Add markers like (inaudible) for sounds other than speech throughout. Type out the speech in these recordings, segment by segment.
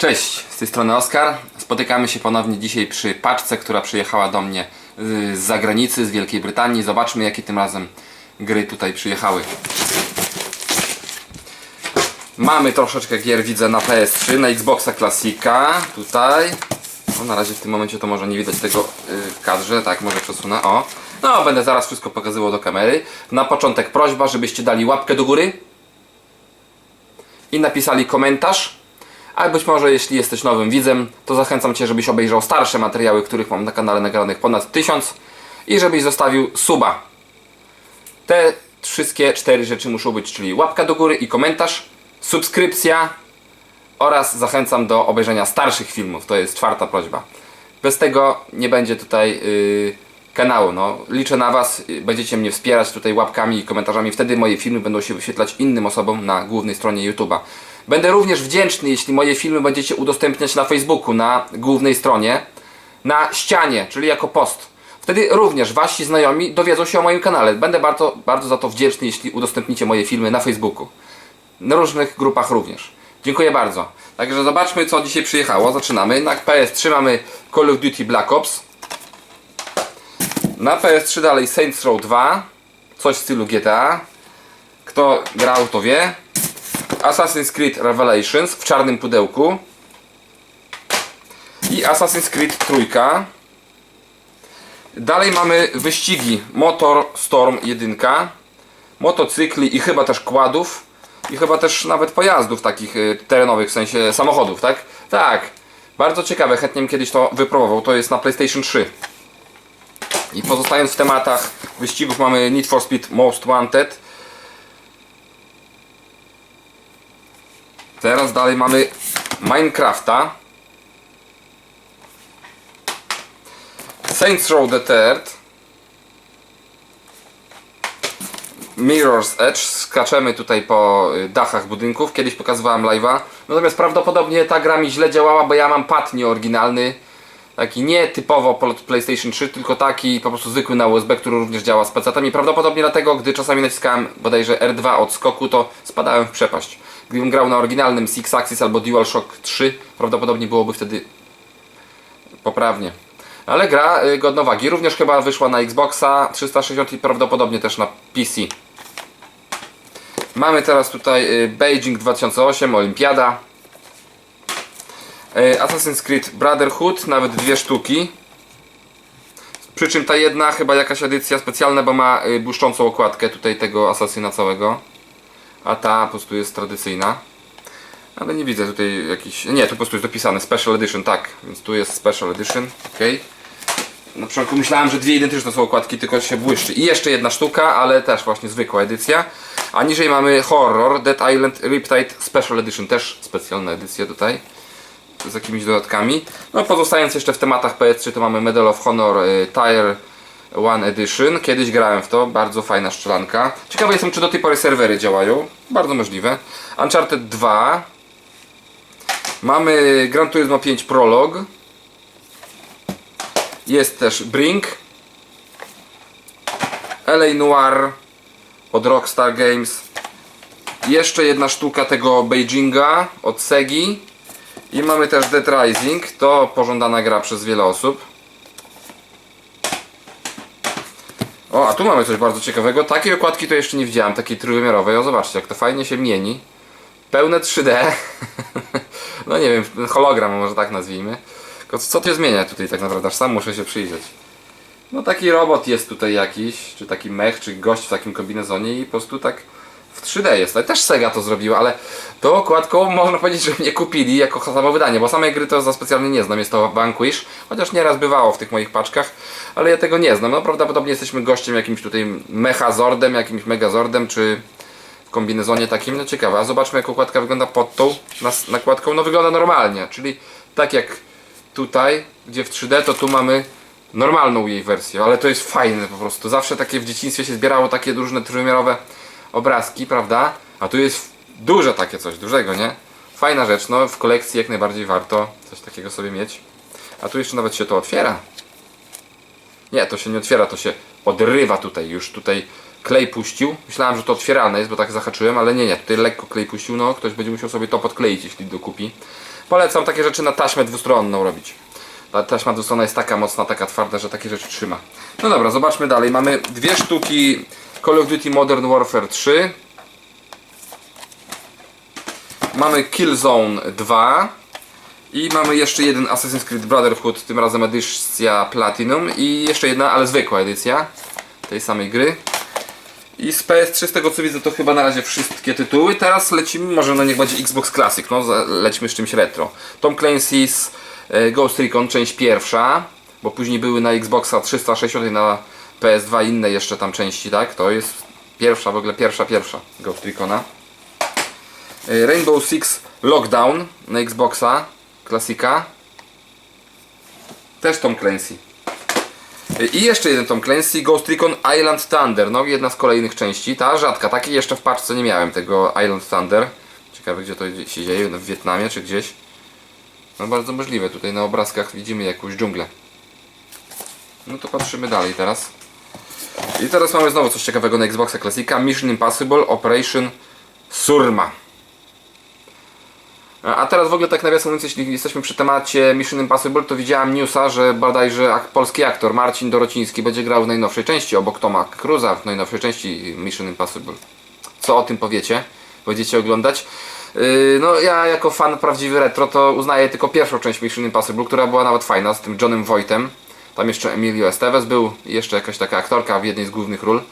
Cześć, z tej strony Oskar. Spotykamy się ponownie dzisiaj przy paczce, która przyjechała do mnie y, z zagranicy, z Wielkiej Brytanii. Zobaczmy, jakie tym razem gry tutaj przyjechały. Mamy troszeczkę gier, widzę, na PS3, na Xboxa Classica, tutaj. No, na razie w tym momencie to może nie widać tego y, w kadrze, tak, może przesunę, o. No, będę zaraz wszystko pokazywał do kamery. Na początek prośba, żebyście dali łapkę do góry i napisali komentarz. A być może jeśli jesteś nowym widzem, to zachęcam Cię, żebyś obejrzał starsze materiały, których mam na kanale nagranych ponad 1000 i żebyś zostawił suba. Te wszystkie cztery rzeczy muszą być, czyli łapka do góry i komentarz, subskrypcja oraz zachęcam do obejrzenia starszych filmów. To jest czwarta prośba. Bez tego nie będzie tutaj yy, kanału. No, liczę na Was, będziecie mnie wspierać tutaj łapkami i komentarzami. Wtedy moje filmy będą się wyświetlać innym osobom na głównej stronie YouTube'a. Będę również wdzięczny, jeśli moje filmy będziecie udostępniać na Facebooku, na głównej stronie, na ścianie, czyli jako post. Wtedy również wasi znajomi dowiedzą się o moim kanale. Będę bardzo, bardzo za to wdzięczny, jeśli udostępnicie moje filmy na Facebooku. Na różnych grupach również. Dziękuję bardzo. Także zobaczmy, co dzisiaj przyjechało. Zaczynamy. Na PS3 mamy Call of Duty Black Ops. Na PS3 dalej Saints Row 2. Coś w stylu GTA. Kto grał, to wie. Assassin's Creed Revelations w czarnym pudełku. I Assassin's Creed trójka. Dalej mamy wyścigi Motor Storm 1, motocykli i chyba też kładów i chyba też nawet pojazdów takich y, terenowych, w sensie samochodów, tak? Tak. Bardzo ciekawe, chętnie kiedyś to wypróbował. To jest na PlayStation 3. I pozostając w tematach wyścigów mamy Need for Speed Most Wanted. Teraz dalej mamy Minecrafta. Saints Row the Third. Mirror's Edge. Skaczemy tutaj po y, dachach budynków. Kiedyś pokazywałem live'a. Natomiast prawdopodobnie ta gra mi źle działała, bo ja mam pad nieoryginalny. Taki nie typowo pod PlayStation 3, tylko taki po prostu zwykły na USB, który również działa z PC-tami. Prawdopodobnie dlatego, gdy czasami naciskałem bodajże R2 od skoku, to spadałem w przepaść. Gdybym grał na oryginalnym Six Axis albo DualShock 3, prawdopodobnie byłoby wtedy poprawnie. Ale gra y, godna wagi. Również chyba wyszła na Xboxa 360 i prawdopodobnie też na PC. Mamy teraz tutaj y, Beijing 2008, Olimpiada. Y, Assassin's Creed Brotherhood, nawet dwie sztuki. Przy czym ta jedna chyba jakaś edycja specjalna, bo ma błyszczącą okładkę tutaj tego asasyna całego. A ta po prostu jest tradycyjna. Ale nie widzę tutaj jakiś. Nie, tu po prostu jest dopisane Special Edition, tak. Więc tu jest Special Edition, ok. Na początku myślałem, że dwie identyczne są okładki, tylko się błyszczy. I jeszcze jedna sztuka, ale też właśnie zwykła edycja. A niżej mamy Horror Dead Island Riptide Special Edition, też specjalna edycja tutaj. Z jakimiś dodatkami. No pozostając jeszcze w tematach PS3 to mamy Medal of Honor y, Tire One Edition. Kiedyś grałem w to, bardzo fajna szczelanka. Ciekawy jestem, czy do tej pory serwery działają. Bardzo możliwe. Uncharted 2. Mamy Gran Turismo 5 Prolog. Jest też Brink. LA Noir od Rockstar Games. Jeszcze jedna sztuka tego Beijinga od Segi. I mamy też Dead Rising. To pożądana gra przez wiele osób. O, a tu mamy coś bardzo ciekawego. Takiej okładki to jeszcze nie widziałem, takiej trójwymiarowej. O, zobaczcie, jak to fajnie się mieni. Pełne 3D. (laughs) no nie wiem, hologram może tak nazwijmy. Tylko co to zmienia tutaj tak naprawdę? Aż sam muszę się przyjrzeć. No taki robot jest tutaj jakiś, czy taki mech, czy gość w takim kombinezonie i po prostu tak w 3D jest. Też Sega to zrobiła, ale tą okładką można powiedzieć, że mnie kupili jako samo wydanie, bo samej gry to za specjalnie nie znam. Jest to Vanquish, chociaż nieraz bywało w tych moich paczkach, ale ja tego nie znam. No prawdopodobnie jesteśmy gościem jakimś tutaj mechazordem, jakimś megazordem, czy w kombinezonie takim. No ciekawe, a zobaczmy jak okładka wygląda pod tą nakładką. No wygląda normalnie, czyli tak jak tutaj, gdzie w 3D, to tu mamy normalną jej wersję, ale to jest fajne po prostu. Zawsze takie w dzieciństwie się zbierało takie różne trójwymiarowe obrazki, prawda? A tu jest duże takie coś, dużego, nie? Fajna rzecz, no w kolekcji jak najbardziej warto coś takiego sobie mieć. A tu jeszcze nawet się to otwiera. Nie, to się nie otwiera, to się odrywa tutaj, już tutaj klej puścił. Myślałem, że to otwieralne jest, bo tak zahaczyłem, ale nie, nie, tutaj lekko klej puścił, no ktoś będzie musiał sobie to podkleić, jeśli dokupi. Polecam takie rzeczy na taśmę dwustronną robić. Ta taśma dwustronna jest taka mocna, taka twarda, że takie rzeczy trzyma. No dobra, zobaczmy dalej. Mamy dwie sztuki Call of Duty Modern Warfare 3. Mamy Killzone 2. I mamy jeszcze jeden Assassin's Creed Brotherhood, tym razem edycja Platinum. I jeszcze jedna, ale zwykła edycja tej samej gry. I z PS3 z tego co widzę to chyba na razie wszystkie tytuły. Teraz lecimy, może no niech będzie Xbox Classic, no lećmy z czymś retro. Tom Clancy's e, Ghost Recon, część pierwsza, bo później były na Xboxa 360 i na PS2 inne jeszcze tam części, tak? To jest pierwsza, w ogóle pierwsza, pierwsza Ghost Recona. E, Rainbow Six Lockdown na Xboxa, klasika. Też Tom Clancy. I jeszcze jeden Tom Clancy, Ghost Recon Island Thunder, no jedna z kolejnych części, ta rzadka, takiej jeszcze w paczce nie miałem tego Island Thunder. Ciekawe gdzie to się dzieje, w Wietnamie czy gdzieś. No bardzo możliwe, tutaj na obrazkach widzimy jakąś dżunglę. No to patrzymy dalej teraz. I teraz mamy znowu coś ciekawego na Xboxa Classica, Mission Impossible Operation Surma. A teraz w ogóle tak nawiasem mówiąc, jeśli jesteśmy przy temacie Mission Impossible, to widziałem newsa, że bodajże ak- polski aktor Marcin Dorociński będzie grał w najnowszej części, obok Toma Cruza w najnowszej części Mission Impossible. Co o tym powiecie? Będziecie oglądać? Yy, no ja jako fan prawdziwy retro to uznaję tylko pierwszą część Mission Impossible, która była nawet fajna, z tym Johnem Voightem. Tam jeszcze Emilio Estevez był jeszcze jakaś taka aktorka w jednej z głównych ról.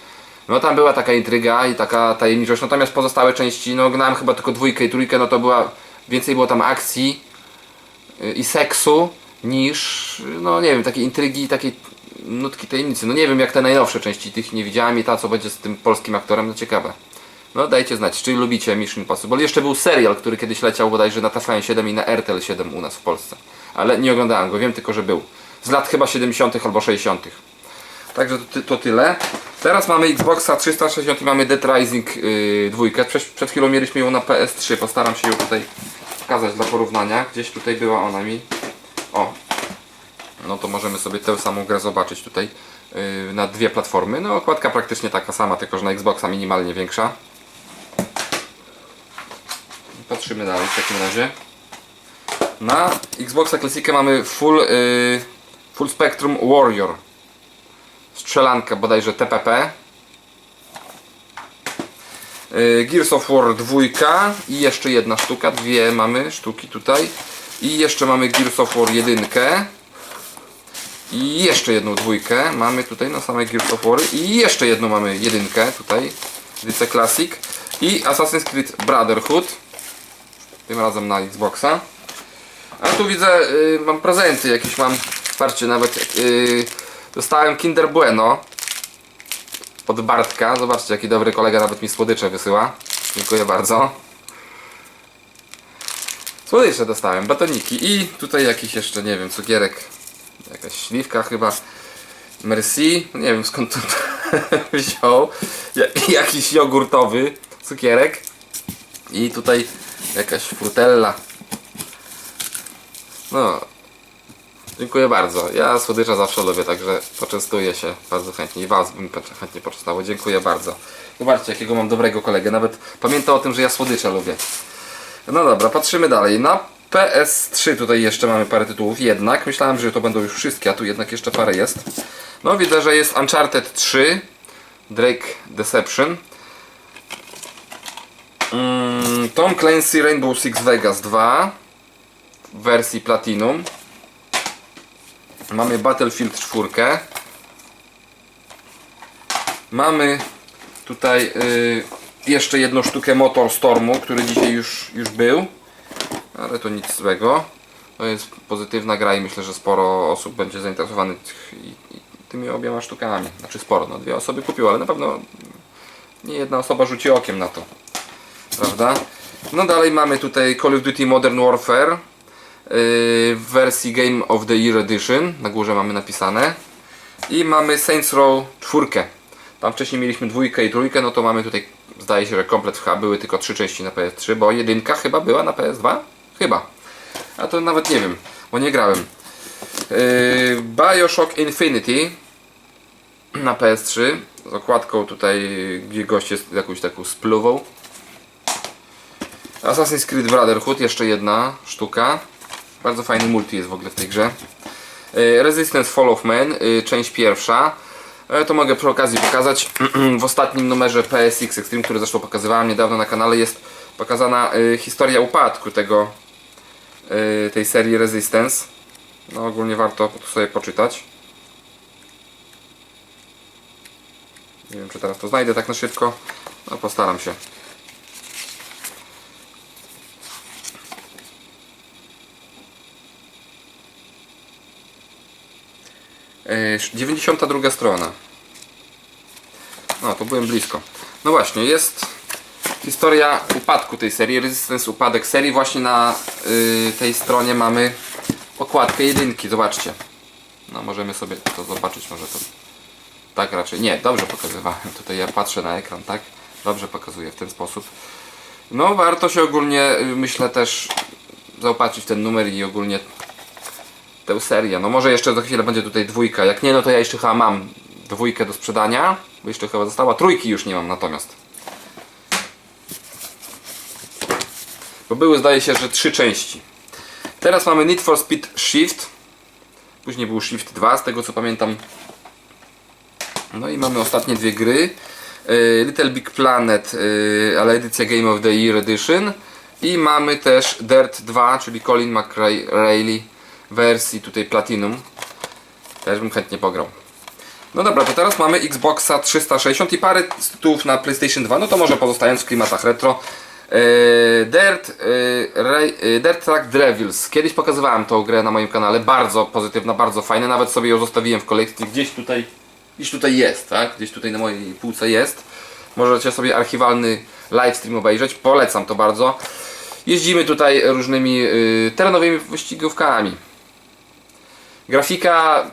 No tam była taka intryga i taka tajemniczość, natomiast pozostałe części, no gnałem chyba tylko dwójkę i trójkę, no to była, więcej było tam akcji y, i seksu niż, no nie wiem, takiej intrygi takiej nutki tajemnicy. No nie wiem jak te najnowsze części, tych nie widziałem i ta co będzie z tym polskim aktorem, no ciekawe. No dajcie znać, czy lubicie Mission Impossible. Jeszcze był serial, który kiedyś leciał bodajże na TVN 7 i na RTL 7 u nas w Polsce. Ale nie oglądałem go, wiem tylko, że był. Z lat chyba 70 albo 60 Także to, to tyle. Teraz mamy Xboxa 360 i mamy Dead Rising yy, dwójkę. Przed, przed chwilą mieliśmy ją na PS3. Postaram się ją tutaj pokazać dla porównania. Gdzieś tutaj była ona mi. O. No to możemy sobie tę samą grę zobaczyć tutaj yy, na dwie platformy. No okładka praktycznie taka sama, tylko że na Xboxa minimalnie większa. Patrzymy dalej w takim razie. Na Xboxa Classica mamy full, yy, full Spectrum Warrior. Strzelankę bodajże TPP Yy, Gears of War 2 i jeszcze jedna sztuka, dwie mamy sztuki tutaj. I jeszcze mamy Gears of War 1 i jeszcze jedną dwójkę mamy tutaj na samej Gears of War i jeszcze jedną mamy jedynkę tutaj. Edycja Classic. I Assassin's Creed Brotherhood. Tym razem na Xboxa. A tu widzę, y, mam prezenty jakieś, mam, patrzcie, nawet y, dostałem Kinder Bueno od Bartka. Zobaczcie, jaki dobry kolega nawet mi słodycze wysyła. Dziękuję bardzo. Słodycze dostałem, batoniki i tutaj jakiś jeszcze, nie wiem, cukierek, jakaś śliwka chyba. Merci, nie wiem skąd to (laughs) wziął. Ja- Jakiś jogurtowy cukierek. I tutaj jakaś frutella. No, dziękuję bardzo. Ja słodycza zawsze lubię, także poczęstuję się bardzo chętnie i Was bym chętnie poczęstował. Dziękuję bardzo. Zobaczcie, jakiego mam dobrego kolegę. Nawet pamięta o tym, że ja słodycze lubię. No dobra, patrzymy dalej. Na PS3 tutaj jeszcze mamy parę tytułów. Jednak myślałem, że to będą już wszystkie, a tu jednak jeszcze parę jest. No widzę, że jest Uncharted 3, Drake Deception. Mm, Tom Clancy Rainbow Six Vegas 2 w wersji Platinum. Mamy Battlefield 4. Mamy tutaj y, jeszcze jedną sztukę Motor Stormu, który dzisiaj już, już był. Ale to nic złego. To jest pozytywna gra i myślę, że sporo osób będzie zainteresowanych tymi obiema sztukami. Znaczy sporo, no dwie osoby kupiły, ale na pewno nie jedna osoba rzuci okiem na to. Prawda? No dalej mamy tutaj Call of Duty Modern Warfare w wersji Game of the Year Edition. Na górze mamy napisane. I mamy Saints Row 4. Tam wcześniej mieliśmy dwójkę i trójkę, no to mamy tutaj, zdaje się, że komplet chyba były tylko trzy części na PS3, bo jedynka chyba była na PS2? Chyba. A to nawet nie wiem, bo nie grałem. Yy, Bioshock Infinity na PS3 z okładką tutaj, gdzie gość jest jakąś taką spluwą. Assassin's Creed Brotherhood, jeszcze jedna sztuka. Bardzo fajny multi jest w ogóle w tej grze. Y, Resistance Fall of Man, y, część pierwsza. E, To mogę przy okazji pokazać. (clears throat) W ostatnim numerze PSX Extreme, który zresztą pokazywałem niedawno na kanale, jest pokazana historia upadku tego, tej serii Resistance. No ogólnie warto to sobie poczytać. Nie wiem czy teraz to znajdę tak na szybko. No postaram się. 92 strona. No, to byłem blisko. No właśnie, jest historia upadku tej serii, Resistance upadek serii. Właśnie na yy, tej stronie mamy okładkę jedynki, zobaczcie. No, możemy sobie to zobaczyć, może to tak raczej. Nie, dobrze pokazywałem. Tutaj ja patrzę na ekran, tak? Dobrze pokazuję w ten sposób. No, warto się ogólnie, yy, myślę też zaopatrzyć ten numer i ogólnie tę serię. No może jeszcze za chwilę będzie tutaj dwójka. Jak nie, no to ja jeszcze chyba mam dwójkę do sprzedania, bo jeszcze chyba została. Trójki już nie mam natomiast. Bo były zdaje się, że trzy części. Teraz mamy Need for Speed Shift. Później był Shift 2, z tego co pamiętam. No i mamy ostatnie dwie gry. Y, Little Big Planet, y, ale edycja Game of the Year Edition. I mamy też Dirt 2, czyli Colin McRae wersji tutaj Platinum. Też bym chętnie pograł. No dobra, to teraz mamy Xboxa 360 i parę tytułów na PlayStation 2, no to może pozostając w klimatach retro. Yy, Dirt, Ray, yy, Dirt Track Devils. Kiedyś pokazywałem tą grę na moim kanale, bardzo pozytywna, bardzo fajna, nawet sobie ją zostawiłem w kolekcji, gdzieś tutaj, gdzieś tutaj jest, tak? Gdzieś tutaj na mojej półce jest. Możecie sobie archiwalny livestream obejrzeć, polecam to bardzo. Jeździmy tutaj różnymi yy, terenowymi wyścigówkami. Grafika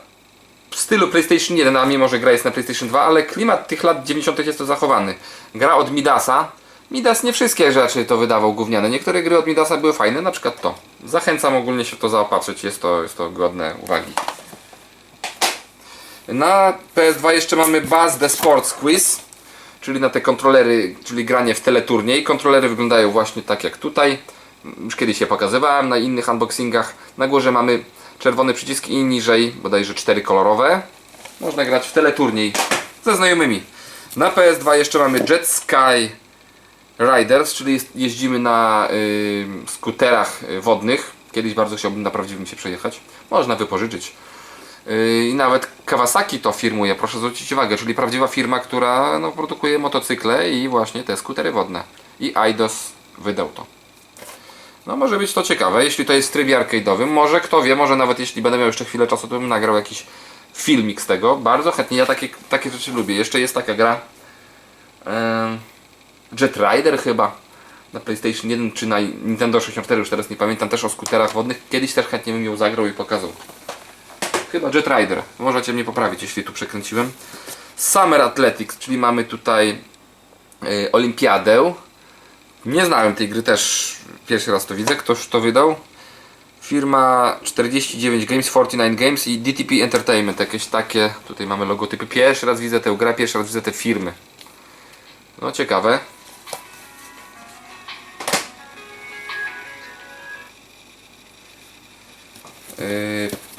w stylu PlayStation 1, a mimo że gra jest na PlayStation 2, ale klimat tych lat 90. jest to zachowany. Gra od Midasa. Midas nie wszystkie rzeczy to wydawał gówniane. Niektóre gry od Midasa były fajne, na przykład to. Zachęcam ogólnie się to zaopatrzyć, jest to, jest to godne uwagi. Na PS2 jeszcze mamy Buzz The Sports Quiz, czyli na te kontrolery, czyli granie w teleturniej. Kontrolery wyglądają właśnie tak jak tutaj. Już kiedyś je pokazywałem na innych unboxingach. Na górze mamy czerwony przycisk i niżej bodajże cztery kolorowe. Można grać w teleturniej ze znajomymi. Na PS2 jeszcze mamy Jet Sky Riders, czyli jeździmy na y, skuterach wodnych. Kiedyś bardzo chciałbym na prawdziwym się przejechać. Można wypożyczyć. Y, I nawet Kawasaki to firmuje, proszę zwrócić uwagę, czyli prawdziwa firma, która no, produkuje motocykle i właśnie te skutery wodne. I Eidos wydał to. No może być to ciekawe, jeśli to jest w trybie arcade'owym. Może kto wie, może nawet jeśli będę miał jeszcze chwilę czasu, to bym nagrał jakiś filmik z tego. Bardzo chętnie, ja takie, takie rzeczy lubię. Jeszcze jest taka gra em, Jet Rider chyba na PlayStation 1 czy na Nintendo 64, już teraz nie pamiętam, też o skuterach wodnych. Kiedyś też chętnie bym ją zagrał i pokazał. Chyba Jet Rider. Możecie mnie poprawić, jeśli tu przekręciłem. Summer Athletics, czyli mamy tutaj y, olimpiadę. Nie znałem tej gry też, pierwszy raz to widzę. Ktoś to wydał? Firma 49 Games, 49 Games i DTP Entertainment. Jakieś takie, tutaj mamy logotypy. Pierwszy raz widzę tę grę, pierwszy raz widzę te firmy. No ciekawe. Yy,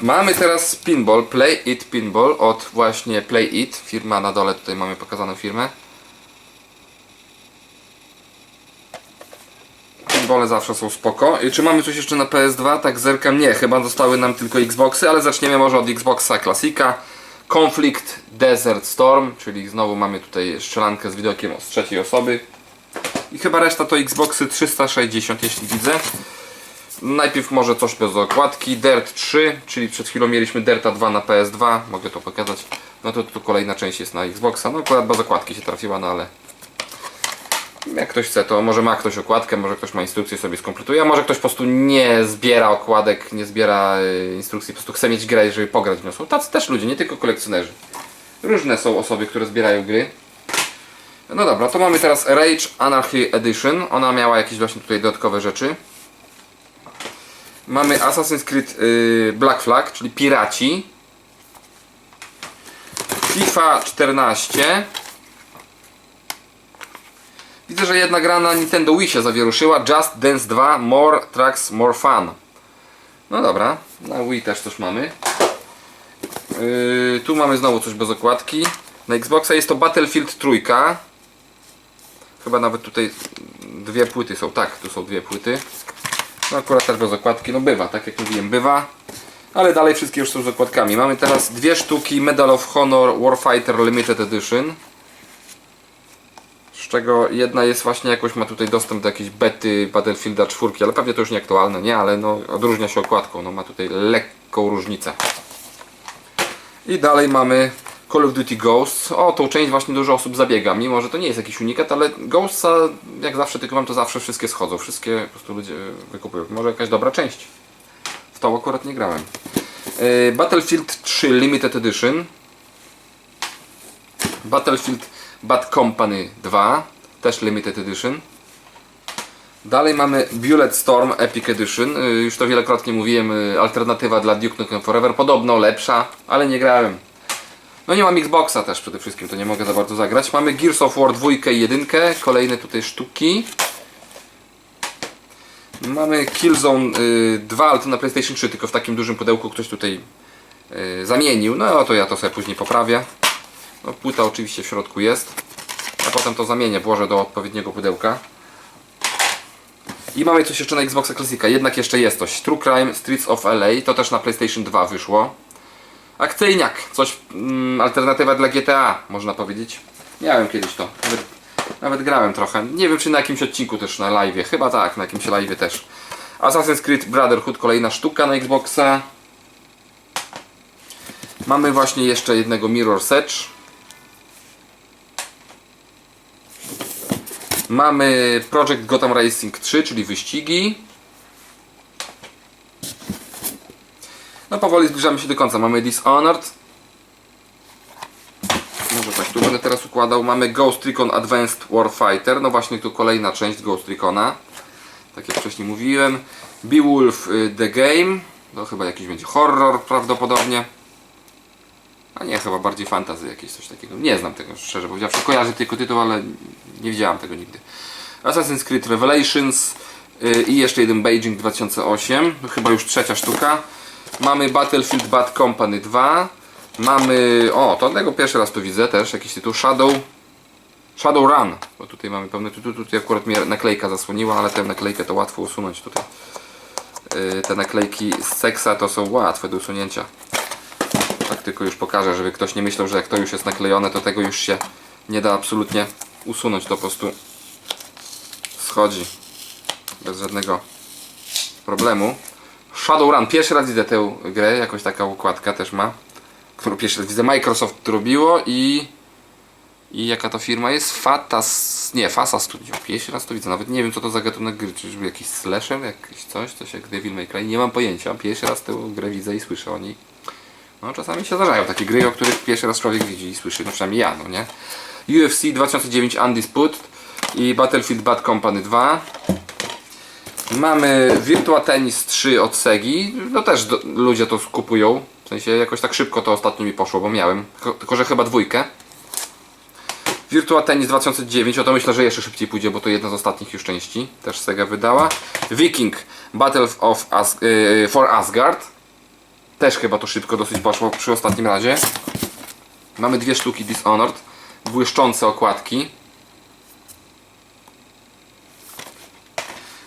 mamy teraz Pinball, Play It Pinball od właśnie Play It. Firma na dole, tutaj mamy pokazaną firmę. Pinbole zawsze są spoko. I czy mamy coś jeszcze na PS2? Tak zerkam, nie, chyba zostały nam tylko Xboxy, ale zaczniemy może od Xboxa Classica. Conflict Desert Storm, czyli znowu mamy tutaj strzelankę z widokiem z trzeciej osoby. I chyba reszta to Xboxy 360, jeśli widzę. Najpierw może coś bez okładki. Dirt 3, czyli przed chwilą mieliśmy Dirta 2 na PS2. Mogę to pokazać. No to tu kolejna część jest na Xboxa. No akurat bez okładki się trafiła, no ale jak ktoś chce, to może ma ktoś okładkę, może ktoś ma instrukcję sobie skompletuje, a może ktoś po prostu nie zbiera okładek, nie zbiera y, instrukcji, po prostu chce mieć grę, żeby pograć w nią. Są tacy też ludzie, nie tylko kolekcjonerzy. Różne są osoby, które zbierają gry. No dobra, to mamy teraz Rage Anarchy Edition. Ona miała jakieś właśnie tutaj dodatkowe rzeczy. Mamy Assassin's Creed y, Black Flag, czyli Piraci. FIFA 14. Widzę, że jedna gra na Nintendo Wii się zawieruszyła. Just Dance 2 More Tracks, More Fun. No dobra, na Wii też coś mamy. Yy, tu mamy znowu coś bez okładki. Na Xboxa jest to Battlefield trójka. Chyba nawet tutaj dwie płyty są. Tak, tu są dwie płyty. No akurat też bez okładki. No bywa, tak jak mówiłem, bywa. Ale dalej wszystkie już są z okładkami. Mamy teraz dwie sztuki Medal of Honor Warfighter Limited Edition. Z czego jedna jest właśnie jakoś ma tutaj dostęp do jakiejś bety Battlefielda 4, ale pewnie to już nieaktualne, nie? Ale no odróżnia się okładką, no ma tutaj lekką różnicę. I dalej mamy Call of Duty Ghosts. O, tą część właśnie dużo osób zabiega, mimo że to nie jest jakiś unikat, ale Ghostsa, jak zawsze tylko mam to zawsze wszystkie schodzą, wszystkie po prostu ludzie wykupują. Może jakaś dobra część. W to akurat nie grałem. Yy, Battlefield 3 Limited Edition. Battlefield Bad Company 2, też Limited Edition. Dalej mamy Bullet Storm Epic Edition. Y, Już to wielokrotnie mówiłem, y, alternatywa dla Duke Nukem Forever. Podobno lepsza, ale nie grałem. No nie mam Xboxa też przede wszystkim, to nie mogę za bardzo zagrać. Mamy Gears of War 2 i 1, kolejne tutaj sztuki. Mamy Killzone y, 2, ale to na PlayStation 3, tylko w takim dużym pudełku ktoś tutaj y, zamienił. No to ja to sobie później poprawię. No, płyta oczywiście w środku jest. A potem to zamienię, włożę do odpowiedniego pudełka. I mamy coś jeszcze na Xboxa Classica. Jednak jeszcze jest coś. True Crime Streets of LA. To też na PlayStation 2 wyszło. Akcyjniak. Coś, mm, alternatywa dla GTA, można powiedzieć. Miałem kiedyś to. Nawet, nawet grałem trochę. Nie wiem, czy na jakimś odcinku też na live. Chyba tak, na jakimś live też. Assassin's Creed Brotherhood, kolejna sztuka na Xboxa. Mamy właśnie jeszcze jednego Mirror's Edge. Mamy Project Gotham Racing 3, czyli wyścigi. No powoli zbliżamy się do końca. Mamy Dishonored. Może tak, tu będę teraz układał. Mamy Ghost Recon Advanced Warfighter. No właśnie tu kolejna część Ghost Recona. Tak jak wcześniej mówiłem. Beowulf y, The Game. To chyba jakiś będzie horror prawdopodobnie. A nie, chyba bardziej fantazy jakieś coś takiego. Nie znam tego, szczerze powiedziawszy. Kojarzę tylko tytuł, ale nie widziałem tego nigdy. Assassin's Creed Revelations yy, i jeszcze jeden Beijing 2008. To chyba już trzecia sztuka. Mamy Battlefield Bad Company 2. Mamy... O, to tego pierwszy raz tu widzę też. Jakiś tytuł. Shadow... Shadow Run. Bo tutaj mamy pewne tytuł. Tutaj akurat mnie naklejka zasłoniła, ale tę naklejkę to łatwo usunąć tutaj. Yy, te naklejki z seksa to są łatwe do usunięcia. Tak tylko już pokażę, żeby ktoś nie myślał, że jak to już jest naklejone, to tego już się nie da absolutnie usunąć. To po prostu schodzi bez żadnego problemu. Shadowrun, pierwszy raz widzę tę grę, jakoś taka układka też ma, którą pierwszy raz widzę. Microsoft to robiło i i jaka to firma jest? Fatas, nie, Fasa Studio. Pierwszy raz to widzę, nawet nie wiem co to za gatunek gry, czy żeby jakiś slasher, jakiś coś, coś jak Devil May Cry, nie mam pojęcia. Pierwszy raz tę grę widzę i słyszę o niej. No czasami się zdarzają takie gry, o których pierwszy raz człowiek widzi i słyszy, no przynajmniej ja, no nie? UFC 2009 Undisputed i Battlefield Bad Company 2. Mamy Virtua Tennis 3 od Segi. No też do, ludzie to kupują. W sensie jakoś tak szybko to ostatnio mi poszło, bo miałem. Tylko, tylko że chyba dwójkę. Virtua Tennis 2009, o to myślę, że jeszcze szybciej pójdzie, bo to jedna z ostatnich już części. Też Sega wydała. Viking Battle of As yy, for Asgard. Też chyba to szybko dosyć poszło przy ostatnim razie. Mamy dwie sztuki Dishonored. Błyszczące okładki.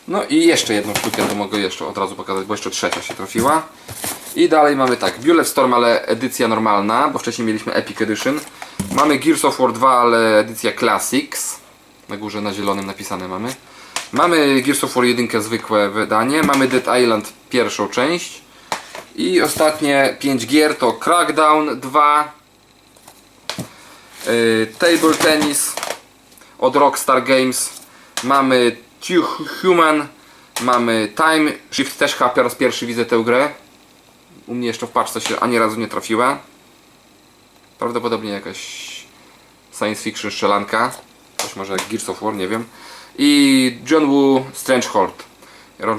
No i jeszcze jedną sztukę, to mogę jeszcze od razu pokazać, bo jeszcze trzecia się trafiła. I dalej mamy tak, Bullet Storm, ale edycja normalna, bo wcześniej mieliśmy Epic Edition. Mamy Gears of War 2, ale edycja Classics. Na górze na zielonym napisane mamy. Mamy Gears of War 1 zwykłe wydanie. Mamy Dead Island pierwszą część. I ostatnie 5 gier to Crackdown 2, yy, Table Tennis od Rockstar Games. Mamy Human, mamy Time Shift też chyba po raz pierwszy widzę tę grę. U mnie jeszcze w paczce się ani razu nie trafiła. Prawdopodobnie jakaś science fiction strzelanka. Coś może Gears of War, nie wiem. I John Woo Strangehold.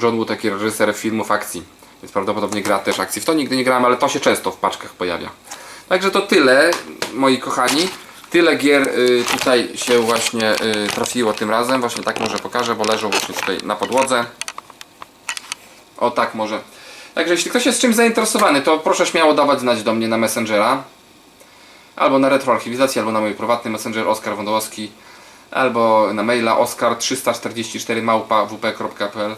John Woo taki reżyser filmów akcji. Więc prawdopodobnie gra też akcji. W to nigdy nie grałem, ale to się często w paczkach pojawia. Także to tyle, moi kochani. Tyle gier y, tutaj się właśnie y, trafiło tym razem. Właśnie tak może pokażę, bo leżą właśnie tutaj na podłodze. O tak może. Także jeśli ktoś jest czymś zainteresowany, to proszę śmiało dawać znać do mnie na Messengera. Albo na retroarchiwizacji, albo na mój prywatny Messenger Oskar Wądowski. Albo na maila oskar344 małpa wp.pl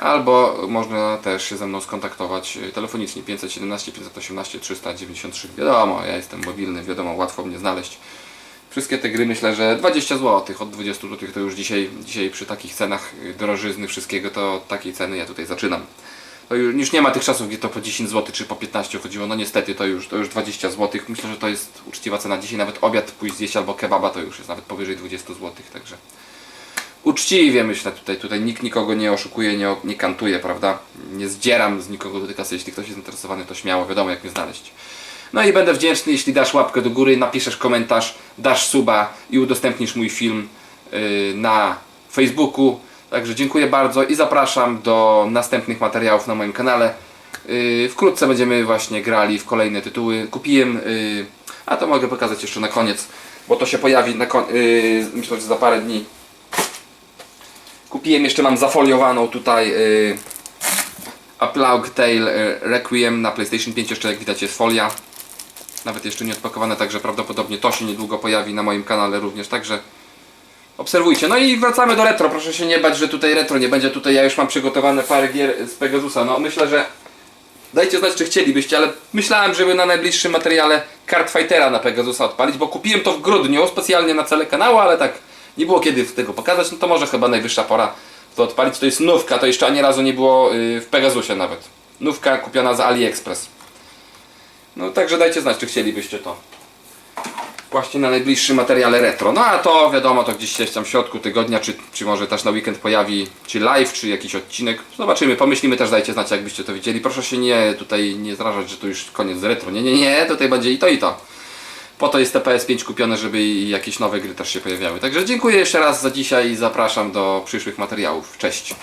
Albo można też się ze mną skontaktować telefonicznie 517 518 393. Wiadomo, ja jestem mobilny, wiadomo, łatwo mnie znaleźć. Wszystkie te gry myślę, że 20 zł, od 20 zł to już dzisiaj, dzisiaj przy takich cenach drożyzny wszystkiego, to od takiej ceny ja tutaj zaczynam. To już, już nie ma tych czasów, gdzie to po 10 zł czy po 15 chodziło. No niestety to już, to już 20 zł. Myślę, że to jest uczciwa cena. Dzisiaj nawet obiad pójść zjeść albo kebaba to już jest nawet powyżej 20 zł, także uczciwie myślę tutaj, tutaj nikt nikogo nie oszukuje, nie, nie kantuje, prawda? Nie zdzieram z nikogo do tej kasy, jeśli ktoś jest zainteresowany to śmiało, wiadomo jak mnie znaleźć. No i będę wdzięczny, jeśli dasz łapkę do góry, napiszesz komentarz, dasz suba i udostępnisz mój film yy, na Facebooku. Także dziękuję bardzo i zapraszam do następnych materiałów na moim kanale. Yy, wkrótce będziemy właśnie grali w kolejne tytuły. Kupiłem, yy, a to mogę pokazać jeszcze na koniec, bo to się pojawi na kon- myślę, że za parę dni. Kupiłem jeszcze, mam zafoliowaną tutaj yy, A Plague Tale y, Requiem na PlayStation 5, jeszcze jak widać jest folia. Nawet jeszcze nie odpakowane, także prawdopodobnie to się niedługo pojawi na moim kanale również, także obserwujcie. No i wracamy do retro, proszę się nie bać, że tutaj retro nie będzie. Tutaj ja już mam przygotowane parę gier z Pegasusa. No myślę, że dajcie znać czy chcielibyście, ale myślałem, żeby na najbliższym materiale Card Fightera na Pegasusa odpalić, bo kupiłem to w grudniu specjalnie na cele kanału, ale tak nie było kiedy tego pokazać, no to może chyba najwyższa pora to odpalić. To jest nówka, to jeszcze ani razu nie było y, w Pegasusie nawet. Nówka kupiona z AliExpress. No także dajcie znać, czy chcielibyście to. Właśnie na najbliższym materiale retro. No a to wiadomo, to gdzieś się tam w środku tygodnia, czy, czy może też na weekend pojawi, czy live, czy jakiś odcinek. Zobaczymy, pomyślimy też, dajcie znać, jakbyście to widzieli. Proszę się nie tutaj nie zrażać, że to już koniec retro. Nie, nie, nie, tutaj będzie i to, i to. Po to jest TPS5 kupione, żeby i jakieś nowe gry też się pojawiały. Także dziękuję jeszcze raz za dzisiaj i zapraszam do przyszłych materiałów. Cześć!